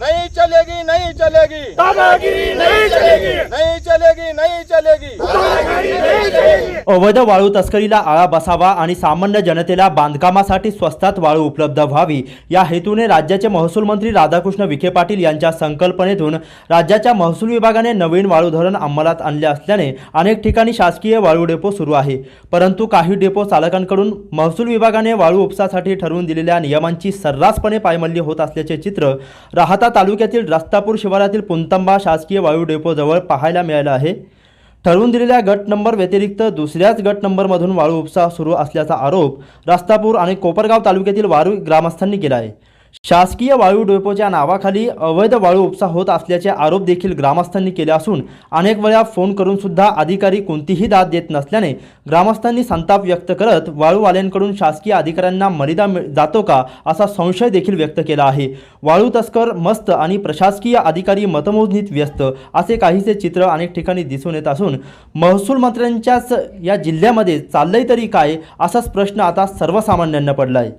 नहीं चलेगी नहीं चलेगी। दादागिरी नहीं चलेगी नहीं चलेगी नहीं चलेगी। दादागिरी नहीं चलेगी। अवैध वाळू तस्करीला आळा बसावा आणि सामान्य जनतेला बांधकामासाठी स्वस्तात वाळू उपलब्ध व्हावी. या हेतूने राज्याचे महसूल मंत्री राधाकृष्ण विखे पाटील यांच्या संकल्पनेतून राज्याच्या महसूल विभागाने नवीन वाळू धरण अंमलात आणले असल्याने अनेक ठिकाणी शासकीय वाळू डेपो सुरू आहे. परंतु काही डेपो चालकांकडून महसूल विभागाने वाळू उपसासाठी ठरवून दिलेल्या नियमांची सर्रासपणे पायमल्ली होत असल्याचे चित्र राहता तालुक्यातील रस्तापूर शिवारातील पुंतंबा शासकीय वाळू डेपोजवळ पाहायला मिळालं आहे. ठरवून दिलेल्या गट नंबर व्यतिरिक्त दुसऱ्याच गट नंबरमधून वाळू उपसा सुरू असल्याचा आरोप रास्तापूर आणि कोपरगाव तालुक्यातील वाळू ग्रामस्थांनी केला आहे. शासकीय वाळू डेपोच्या नावाखाली अवैध वाळू उपसा होत असल्याचे आरोप देखील ग्रामस्थांनी केले असून अनेक वेळा फोन करून सुद्धा अधिकारी कोणतीही दाद देत नसल्याने ग्रामस्थांनी संताप व्यक्त करत वाळूवाल्यांकडून शासकीय अधिकाऱ्यांना मर्यादा मिळ- जातो का असा संशय देखील व्यक्त केला आहे. वाळू तस्कर मस्त आणि प्रशासकीय अधिकारी मतमोजणीत व्यस्त असे काहीसे चित्र अनेक ठिकाणी दिसून येत असून महसूल मंत्र्यांच्याच या जिल्ह्यामध्ये चाललंय तरी काय असाच प्रश्न आता सर्वसामान्यांना पडला आहे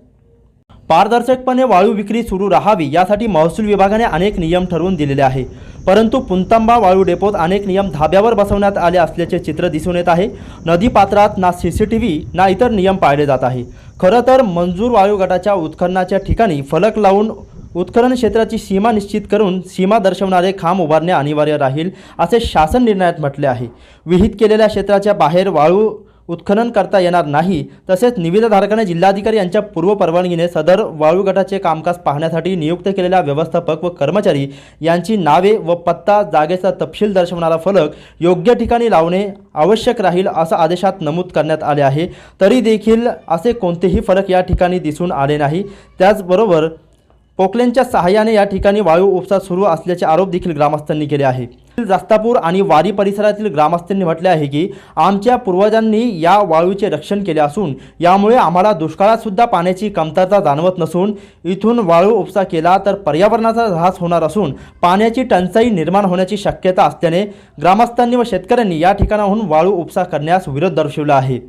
पारदर्शकपणे वाळू विक्री सुरू राहावी यासाठी महसूल विभागाने अनेक नियम ठरवून दिलेले आहे. परंतु पुंतांबा वाळू डेपोत अनेक नियम धाब्यावर बसवण्यात आले असल्याचे चित्र दिसून येत आहे. नदीपात्रात ना सी सी टी व्ही ना इतर नियम पाळले जात आहे. खरं तर मंजूर वाळू गटाच्या उत्खननाच्या ठिकाणी फलक लावून उत्खनन क्षेत्राची सीमा निश्चित करून सीमा दर्शवणारे खांब उभारणे अनिवार्य राहील असे शासन निर्णयात म्हटले आहे. विहित केलेल्या क्षेत्राच्या बाहेर वाळू उत्खनन करता येणार नाही. तसेच निविदाधारकाने जिल्हाधिकारी यांच्या पूर्व परवानगीने सदर वाळू गटाचे कामकाज पाहण्यासाठी नियुक्त केलेल्या व्यवस्थापक व कर्मचारी यांची नावे व पत्ता जागेचा तपशील दर्शवणारा फलक योग्य ठिकाणी लावणे आवश्यक राहील असं आदेशात नमूद करण्यात आले आहे. तरी देखील असे कोणतेही फलक या ठिकाणी दिसून आले नाही. त्याचबरोबर पोकलेनच्या सहाय्याने या ठिकाणी वायू उपसा सुरू असल्याचे आरोप देखील ग्रामस्थांनी केले आहे. जास्तापूर आणि वारी परिसरातील ग्रामस्थांनी म्हटले आहे की आमच्या पूर्वजांनी या वाळूचे रक्षण केले असून यामुळे आम्हाला दुष्काळात सुद्धा पाण्याची कमतरता जाणवत नसून इथून वाळू उपसा केला तर पर्यावरणाचा ऱ्हास होणार असून पाण्याची टंचाई निर्माण होण्याची शक्यता असल्याने ग्रामस्थांनी व शेतकऱ्यांनी या ठिकाणाहून वाळू उपसा करण्यास विरोध दर्शवला आहे.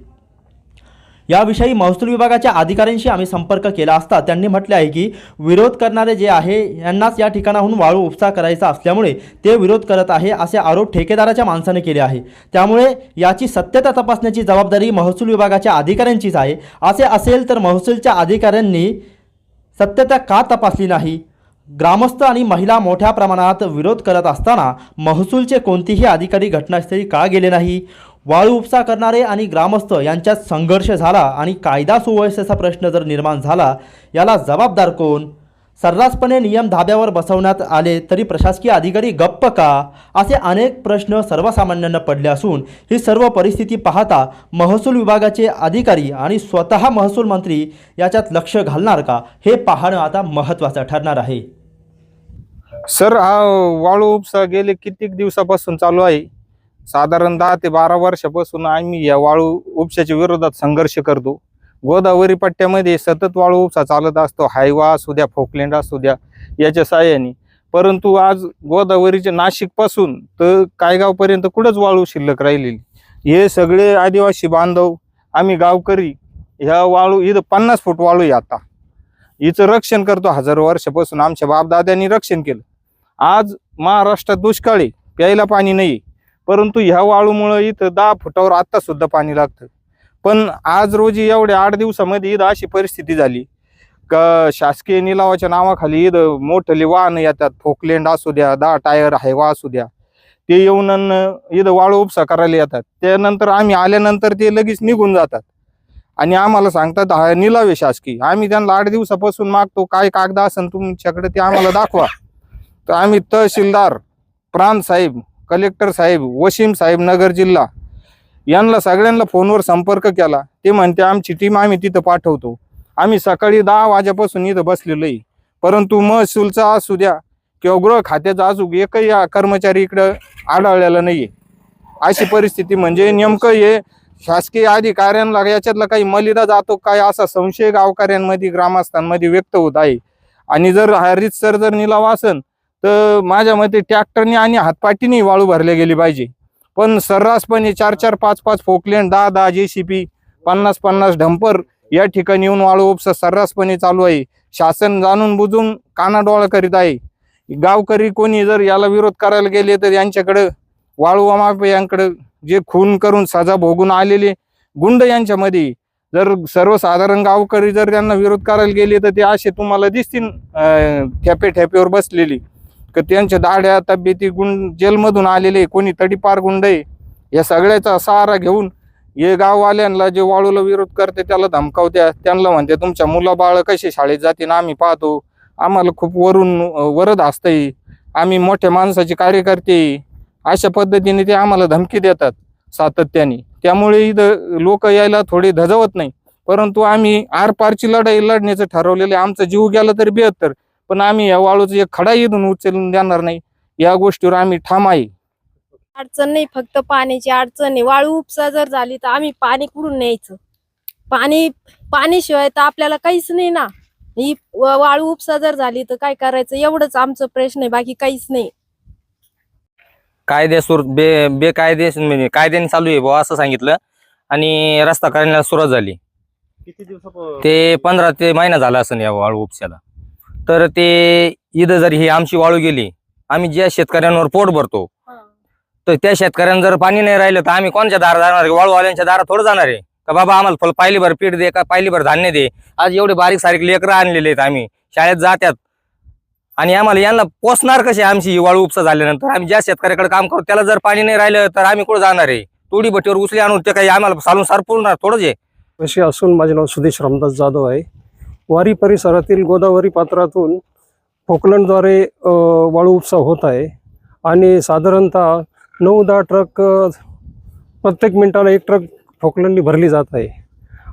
याविषयी महसूल विभागाच्या अधिकाऱ्यांशी आम्ही संपर्क केला असता त्यांनी म्हटले आहे की विरोध करणारे जे आहे यांनाच या ठिकाणाहून वाळू उपसा करायचा असल्यामुळे ते विरोध करत आहे असे आरोप ठेकेदाराच्या माणसाने केले आहे. त्यामुळे याची सत्यता तपासण्याची जबाबदारी महसूल विभागाच्या अधिकाऱ्यांचीच आहे. असे असेल तर महसूलच्या अधिकाऱ्यांनी सत्यता का तपासली नाही? ग्रामस्थ आणि महिला मोठ्या प्रमाणात विरोध करत असताना महसूलचे कोणतेही अधिकारी घटनास्थळी का गेले नाही? वाळू उपसा करणारे आणि ग्रामस्थ यांच्यात संघर्ष झाला आणि कायदा सुव्यवस्थेचा प्रश्न जर निर्माण झाला याला जबाबदार कोण? सर्रासपणे नियम धाब्यावर बसवण्यात आले तरी प्रशासकीय अधिकारी गप्प का? असे अनेक प्रश्न सर्वसामान्यांना पडले असून ही सर्व परिस्थिती पाहता महसूल विभागाचे अधिकारी आणि स्वतः महसूल मंत्री याच्यात लक्ष घालणार का? हे पाहणं आता महत्त्वाचं ठरणार आहे. सर हा वाळू उपसा गेले कित्येक दिवसापासून चालू आहे. साधारण दहा ते बारा वर्षापासून आम्ही या वाळू उपशाच्या विरोधात संघर्ष करतो. गोदावरी पट्ट्यामध्ये सतत वाळू उपसा चालत असतो. हायवा असू द्या फोकलँड असू द्या याच्या साह्याने. परंतु आज गोदावरीच्या नाशिकपासून तर कायगावपर्यंत कुठंच वाळू शिल्लक राहिलेली हे सगळे आदिवासी बांधव आम्ही गावकरी ह्या वाळू इथं पन्नास फूट वाळू आहे आता. हिचं रक्षण करतो हजारो वर्षापासून. आमच्या बापदाद्यांनी रक्षण केलं. आज महाराष्ट्रात दुष्काळी प्यायला पाणी नाही परंतु ह्या वाळूमुळं इथं दहा फुटावर आता सुद्धा पाणी लागतं. पण आज रोजी एवढ्या आठ दिवसामध्ये इथं अशी परिस्थिती झाली. का शासकीय निलावाच्या नावाखाली इथं मोठले वाहन येतात. फोकलेंड असू द्या दहा टायर हायवा असू द्या. ते येऊन अन इथं वाळू उपसा करायला येतात. त्यानंतर आम्ही आल्यानंतर ते लगेच निघून जातात. आणि आम्हाला सांगतात हा निलावे शासकीय. आम्ही त्यांना आठ दिवसापासून मागतो. काय कागद असेल तुमच्याकडे ते आम्हाला दाखवा. तर आम्ही तहसीलदार प्राण साहेब कलेक्टर साहेब वसीम साहेब नगर जिल्हा यांना सगळ्यांना फोनवर संपर्क केला. ते म्हणते आमची टीम आम्ही तिथं पाठवतो. आम्ही सकाळी दहा वाजेपासून इथं बसलेलो आहे. परंतु महसूलचा असू द्या किंवा गृह खात्याचा असू एकही कर्मचारी इकडं आढळलेला नाही अशी परिस्थिती म्हणजे नेमकं हे शासकीय अधिकाऱ्यांना याच्यातला काही मलिदा जातो काय असा संशय गावकऱ्यांमध्ये ग्रामस्थांमध्ये व्यक्त होत आहे. आणि जर हरीत रितसर जर निलाव असेल तर माझ्या मते ट्रॅक्टरने आणि हातपाटीने वाळू भरले गेली पाहिजे. पण सर्रासपणे चार चार पाच पाच फोकलेन दहा दहा जे सी पी पन्नास पन्नास डंपर या ठिकाणी येऊन वाळू उपसा सर्रासपणे चालू आहे. शासन जाणून बुजून कानाडोळा करीत आहे. गावकरी कोणी जर याला विरोध करायला गेले तर यांच्याकडं वाळू माफियांकडं जे खून करून सजा भोगून आलेले गुंड यांच्यामध्ये जर सर्वसाधारण गावकरी जर त्यांना विरोध करायला गेले तर ते असे तुम्हाला दिसतील ठेपे ठेपेवर बसलेली. का त्यांच्या दाढ्या तब्येती गुंड जेलमधून आलेले कोणी तडीपार गुंड आहे या सगळ्याचा सहारा घेऊन हे गाववाल्यांना जे वाळूला विरोध करते त्याला धमकावत्या त्यांना म्हणते तुमच्या मुलं बाळ कसे शाळेत जातील आम्ही पाहतो. आम्हाला खूप वरून वरद असतंय आम्ही मोठ्या माणसाचे कार्यकर्ते अशा पद्धतीने ते आम्हाला धमकी देतात सातत्याने. त्यामुळे इथं लोक यायला थोडे धजवत नाही. परंतु आम्ही आरपारची लढाई लढण्याचं ठरवलेलं आहे. आमचा जीव गेला तर बेहत्तर. पण आम्ही या वाळूचा एक खडा इथून उचलून देणार नाही. या गोष्टीवर आम्ही ठाम आहे. अडचण नाही फक्त पाण्याची अडचण आहे. वाळू उपसा जर झाली तर आम्ही पाणी कुठून न्यायचं? पाणी पाणीशिवाय तर आपल्याला काहीच नाही ना. ही वाळू उपसा जर झाली तर काय करायचं? एवढंच आमचं प्रश्न आहे बाकी काहीच नाही. कायदेसूर बे बेकायदे म्हणजे कायद्याने चालू आहे बुवा असं सांगितलं. आणि रस्ता करण्याला सुरुवात झाली. किती दिवसा ते पंधरा ते महिना झाला असं या वाळू उपशाला तर ते इथं जर ही आमची वाळू गेली आम्ही ज्या शेतकऱ्यांवर पोट भरतो तर त्या शेतकऱ्यांना जर पाणी नाही राहिलं तर आम्ही कोणच्या दारा जाणार आहे? वाळूवाल्यांच्या दारा थोडं जाणार आहे? का बाबा आम्हाला फल पायलीभर पीठ दे का पायलीभर धान्य दे? आज एवढे बारीक सारीक लेकरं आणलेले आहेत आम्ही. शाळेत जात्यात. आणि आम्हाला यांना पोचणार कसे आमची ही वाळू उपसा झाल्यानंतर? आम्ही ज्या शेतकऱ्याकडे काम करतो त्याला जर पाणी नाही राहिलं तर आम्ही कुठं जाणार आहे? तोडी भट्टीवर उचली आणून ते काही आम्हाला सालून सार पुरणार थोडंच आहे. असे असून माझे नाव सुदेश रामदास जाधव आहे. वारी परिसरातील गोदावरी पात्रातून पोकलंडद्वारे वाळू उपसा होत आहे. आणि साधारणतः नऊ दहा ट्रक प्रत्येक मिनिटाला एक ट्रक फोकलंडनी भरली जात आहे.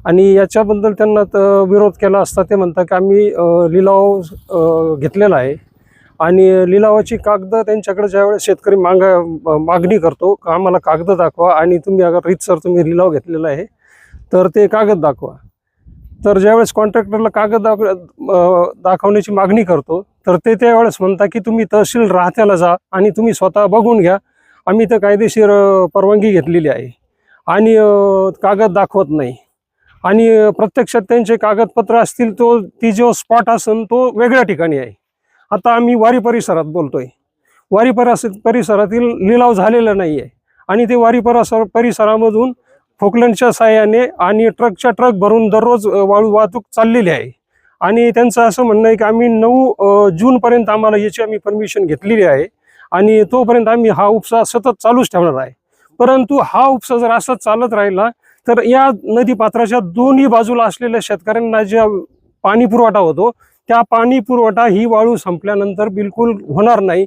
आणि याच्याबद्दल त्यांना विरोध केला असता ते म्हणतात की आम्ही लिलाव घेतलेला आहे. आणि लिलावाची कागद त्यांच्याकडे ज्यावेळेस शेतकरी मागा मागणी करतो का आम्हाला कागद दाखवा आणि तुम्ही अगर रीतसर तुम्ही लिलाव घेतलेला आहे तर ते कागद दाखवा. तर ज्यावेळेस कॉन्ट्रॅक्टरला कागद दाख दाखवण्याची मागणी करतो तर ते त्यावेळेस म्हणता की तुम्ही तहसील राहत्याला जा आणि तुम्ही स्वतः बघून घ्या. आम्ही तर कायदेशीर परवानगी घेतलेली आहे. आणि कागद दाखवत नाही. आणि प्रत्यक्षात त्यांचे कागदपत्र असतील तो ती जो स्पॉट असेल तो वेगळ्या ठिकाणी आहे. आता आम्ही वारी परिसरात बोलतोय. वारी परिस परिसरातील लिलाव झालेला नाही आहे आणि ते वारी परिसर परिसरामधून फोकलंडच्या साह्याने आणि ट्रकच्या ट्रक भरून दररोज वाळू वाहतूक चाललेली आहे. आणि त्यांचं असं म्हणणं आहे की आम्ही नऊ जूनपर्यंत आम्हाला याची आम्ही परमिशन घेतलेली आहे. आणि तोपर्यंत आम्ही हा उपसा सतत चालूच ठेवणार आहे. परंतु हा उपसा जर असा चालत राहिला तर या नदीपात्राच्या दोन्ही बाजूला असलेल्या शेतकऱ्यांना ज्या पाणी पुरवठा होतो त्या पाणी पुरवठा ही वाळू संपल्यानंतर बिलकुल होणार नाही.